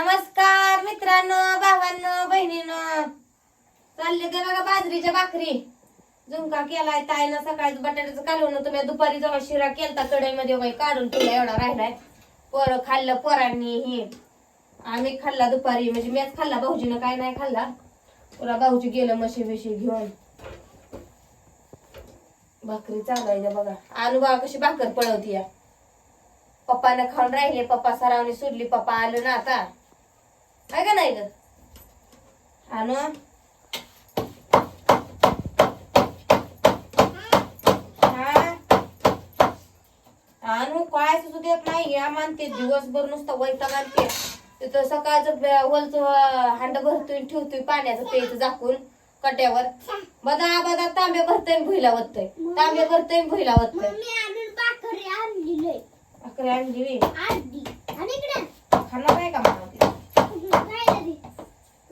नमस्कार मित्रांनो भावांनो बहिणीनो. चालले ते बघा बाजरीच्या भाकरी. झुमका केलाय ताईनं सकाळी बटाट्याचं कालवण तुम्ही दुपारी जेव्हा शिरा केलता कढईमध्ये बाई काढून ठेवला एवढा राहिलाय. पोरं खाल्लं पोरांनी हे. आम्ही खाल्ला दुपारी. म्हणजे मीच खाल्ला भाऊजीनं काय नाही खाल्ला. पुरा भाऊजी गेलं म्हशी बिशी घेऊन. भाकरी चालवायच्या बघा. आणू कशी भाकर पळवती या पप्पानं खाऊन राहिले पप्पा सरावने सोडली पप्पा आलं ना आता. आहे का नाही ग? आणू हा? आणू काय सुचू देत नाही? या मानते दिवसभर नुसतं वैताग आणते. तिथं सकाळचं वलचं हांड भरतोय ठेवतोय पाण्याचं प्यायचं झाकून कट्यावर. बदा बदा तांबे भरतोय भुईला वतोय तांबे भरतोय भुईला वतोय भाकरी आणलेली अकरा अंडी बी. अर्धी आणि इकडे. खाणार नाही का मला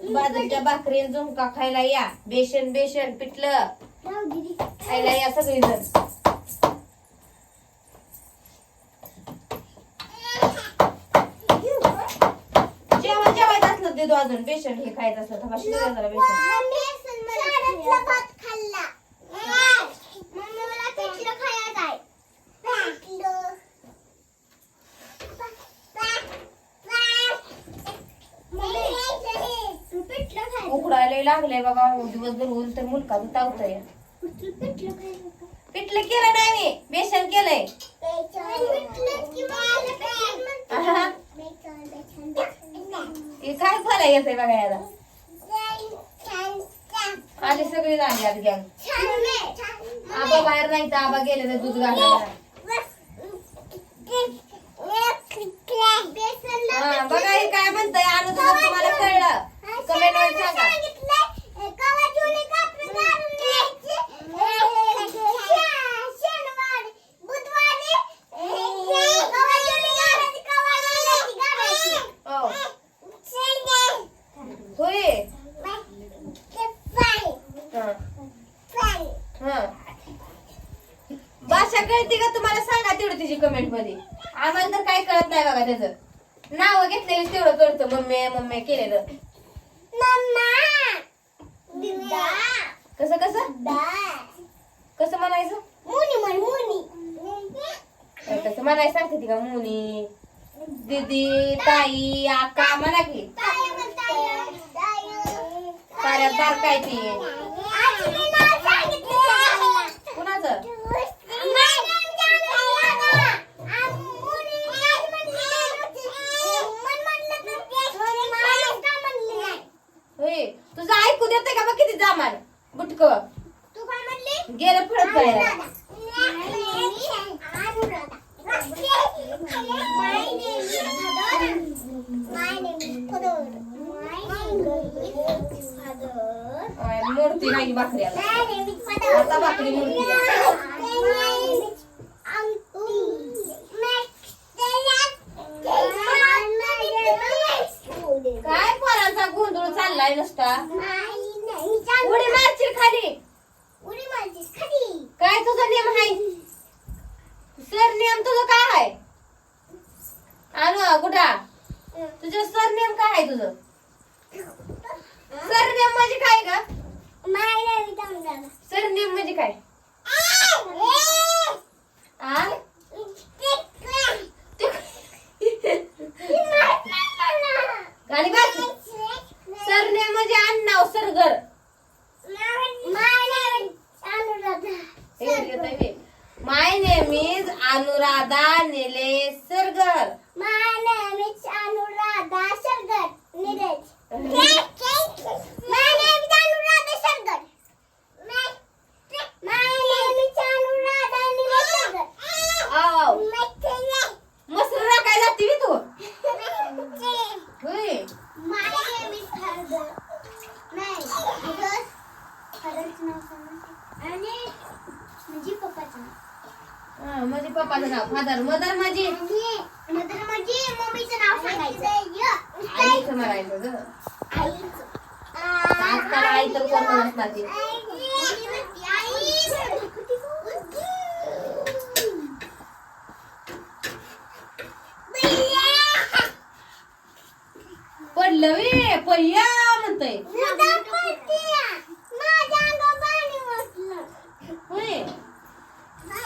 झाली? बाजरीच्या भाकरी झुणका खायला या. बेसन बेसन पिठलं. दे. खायला या सगळी जण जेवण जेवायचं असलं ते अजून. बेसन हे खायचं असलं तर बेसन मम्मी शाळेतला भात खाल्ला मम्मी मला पिठलं खायचं आहे पिठलं. मम्मी, तू पिठलं खायचं. उकडायला लागलंय बाबा दिवसभर ऊन तर मुलका तावतय. तू पिठलं केलं नाही मी बेसन केलंय. काय फळ येत बघा याला आले सगळे आधी सगळी झाली आज गॅंग आबा बाहेर नाही तर आबा गेले तर दूध घालायला हा बघा हे काय म्हणतंय आणू तुझं तुम्हाला कळलं कमेंट वर सांगा हो होय हा हा भाषा कळते का तुम्हाला तिची कमेंटमध्ये. आम्हाला तर काय कळत नाही बघा त्याचं. नाव घेतलेलं तेवढं कळतं. मम्मी मम्मी केलेलं. कसं कसं? कसं म्हणायचं? कसं म्हणायचं सांगते ती का मुनी दीदी ताई आका म्हणा की साऱ्या बार काय ती देते का? बघ किती जामान बुटक. तू काय म्हणली? गेलं होय, मूर्ती नाही भाकरी आता भाकरी मूर्ती काय पोरांचा गोंधळ चाललाय नुसता? उडी मारशील खाली. काय तुझा नियम आहे? सर नियम तुझं काय आहे? आणू गुडा तुझं सर नियम काय आहे तुझं? सर नियम म्हणजे काय का सर नियम म्हणजे काय आ गाडी बस सर नियम म्हणजे आण Sargar my name is Anuradha Nele Sargar My name is Anuradha Sargar. Neeraj. My name is Anuradha Sargar. My my name is Anuradha Neeraj Sargar. आव My मस्त राखाय जाते मी तू होय My name is Sargar. नाही because खरंच नाव सांगा आणि म्हणजे पप्पाचं नाव हा, म्हणजे पप्पाचं नाव? फादर मदर माझी. मदर म्हणजे मम्मीचं नाव सांगायचं आईचं म्हणायचं ग. आईचं आजकाल आई तर कोण नसणार ती पडलं वे पय्या म्हणतय माझ्या अंगावर पाणी बसलं होय हा?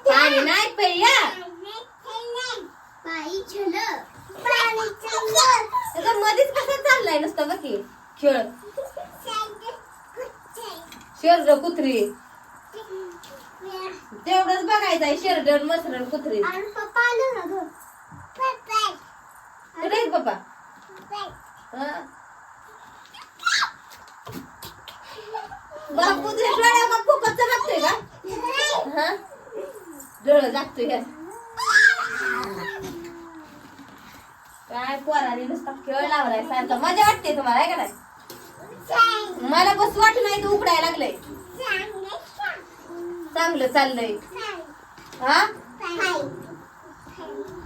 पाणी नाही मध्येच कसं चाललाय नुसतं बाकी खेळ शर्ट कुत्री तेवढंच बघायचंय शर्ट मसरण कुत्री कुठे पप्पा बाप कुत्रे डोळ्या का फुकटचं बघतोय का? हा? डोळं जागतोय ह्यात. काय पोराने नुसता खेळ लावलाय सारखा. मजा वाटते तुम्हाला आहे का नाही? मला बस वाट नाही तर उकडायला लागलंय. चांगलं चाललंय. हा?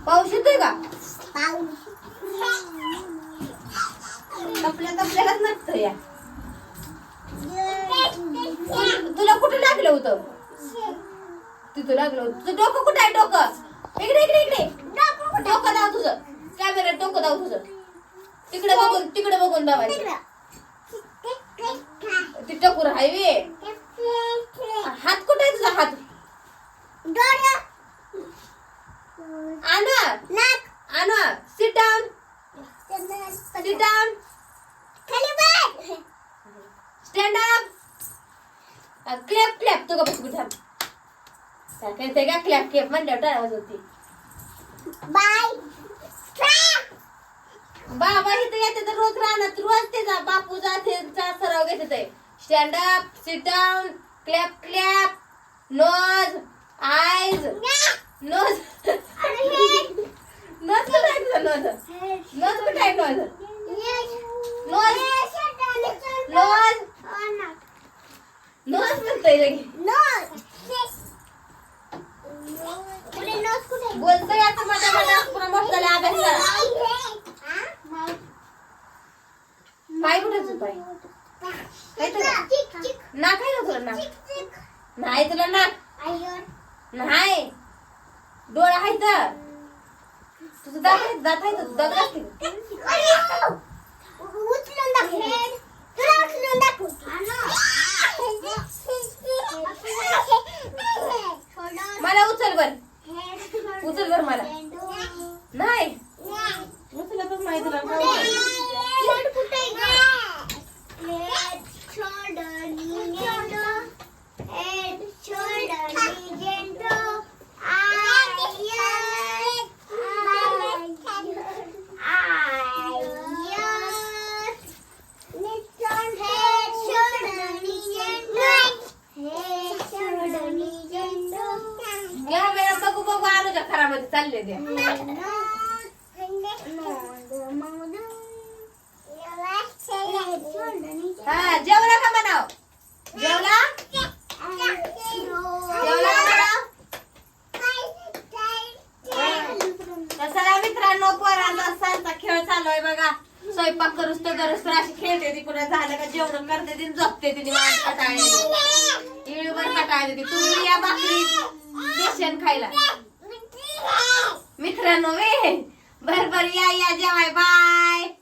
पाऊस येतोय का? तपल्या तपल्यालाच नसतं या. तुला कुठं लागलं होतं? तिथं लागलं होतं. तुझं डोकं कुठं आहे डोकं? इकडे इकडे इकडे. डोकं दाव तुझं. कॅमेऱ्यात डोकं दाव तुझं. तिकडे बघून तिकडे बघून दावायचं ती टकूर हायवे हात कुठे आहे तुझा हात? आणा. आणा. Sit down sit down stand up clap clap तू का बस थांब. काय ते का क्लॅप क्लॅप म्हणल्यावर टाळावाज होती बाय. बाबा इथे येते तर रोज राहणार रोज त्याचा बापू जाते चा सराव घेते ते. Stand up sit down clap clap nose eyes nose nose कुठे आहे नोज नोज कुठे आहे नोज नोज नोज नोज म्हणतोय लगे बोलतोय आता माझ्या मनात पुन्हा अभ्यास पाय कुठे पाय? काय तुला? नाक आहे ना तुला नाक नाही तुला नाक नाही. डोळा आहे तर. तुझं दात आहे दात आहे तुझं दात असते उचलून दाखव. तुला उचलून दाखव. मला उचल बर उचल बर मला. नाही. उचलतच नाही तुला खरामध्ये चालले हा जेवला का म्हणाव? जेवला? जेवला तर चला मित्रांनो पोरांचा सांचा खेळ चालू आहे बघा. स्वयंपाक करूस तर करूस तर अशी खेळते ती. पुन्हा झालं का जेवण करते ती झोपते तिने निवांत कटाळी इळीवर कटाळी ती. तुम्ही या बाकी बेसन खायला. मित्रांनो वे बर बर या या जेवाय बाय.